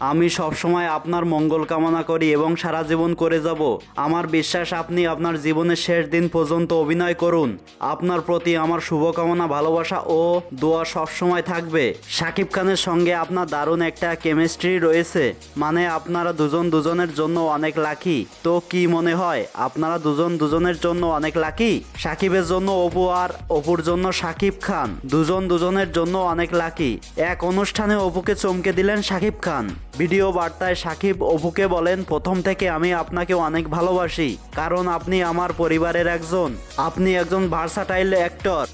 আমি সবসময় আপনার মঙ্গল কামনা করি এবং সারা জীবন করে যাব। আমার বিশ্বাস, আপনি আপনার জীবনের শেষ দিন পর্যন্ত অভিনয় করুন। আপনার প্রতি আমার শুভকামনা, ভালোবাসা ও দোয়া সবসময় থাকবে। সাকিব খানের সঙ্গে আপনার দারুণ একটা কেমিস্ট্রি রয়েছে। মানে আপনারা দুজন দুজনের জন্য অনেক লাকি তো কি মনে হয়, আপনারা দুজন দুজনের জন্য অনেক লাকি সাকিবের জন্য অপু আর অপুর জন্য সাকিব খান। দুজন দুজনের জন্য অনেক লাকি এক অনুষ্ঠানে অপুকে চমকে দিলেন সাকিব খান। ভিডিও বার্তায় সাকিব অপুকে বলেন, প্রথম থেকে আমি আপনাকে অনেক ভালোবাসি, কারণ আপনি আমার পরিবারের একজন। আপনি একজন ভার্সাটাইল অ্যাক্টর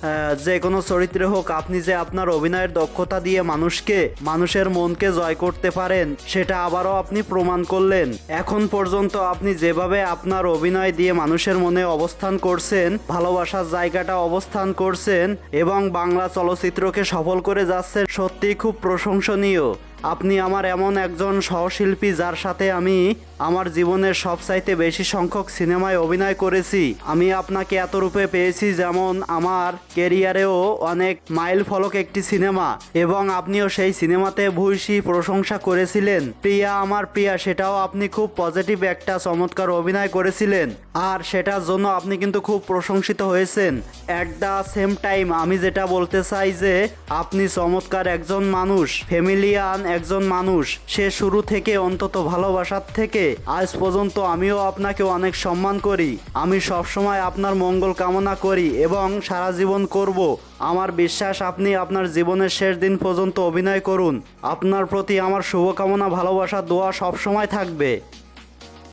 যে কোনো চরিত্রে হোক, আপনি যে আপনার অভিনয়ের দক্ষতা দিয়ে মানুষকে, মানুষের মনকে জয় করতে পারেন, সেটা আবারও আপনি প্রমাণ করলেন। এখন পর্যন্ত আপনি যেভাবে আপনার অভিনয় দিয়ে মানুষের মনে অবস্থান করছেন, ভালোবাসার জায়গাটা অবস্থান করছেন এবং বাংলা চলচ্চিত্রকে সফল করে যাচ্ছেন সত্যি খুব প্রশংসনীয়। আপনি আমার এমন একজন সহশিল্পী যার সাথে আমি আমার জীবনের সবচাইতে বেশি সংখ্যক সিনেমায় অভিনয় করেছি। আমি আপনাকে এত রূপে পেয়েছি যেমন আমার কেরিয়ারেও অনেক মাইল ফলক একটি সিনেমা এবং আপনিও সেই সিনেমাতে ভূয়সী প্রশংসা করেছিলেন। প্রিয়া, আমার প্রিয়া, সেটাও আপনি খুব পজিটিভ একটা চমৎকার অভিনয় করেছিলেন আর সেটার জন্য আপনি কিন্তু খুব প্রশংসিত হয়েছেন। অ্যাট দ্য সেম টাইম আমি যেটা বলতে চাই যে, আপনি চমৎকার একজন মানুষ। ফ্যামিলিয়ান একজন মানুষ। সে শুরু থেকে অন্তত ভালোবাসার থেকে, আজ পর্যন্ত আমিও আপনাকে অনেক সম্মান করি। আমি সবসময় আপনার মঙ্গল কামনা করি এবং সারা জীবন করব। আমার বিশ্বাস, আপনি আপনার জীবনের শেষ দিন পর্যন্ত অভিনয় করুন। আপনার প্রতি আমার শুভকামনা, ভালোবাসা, দোয়া সবসময় থাকবে।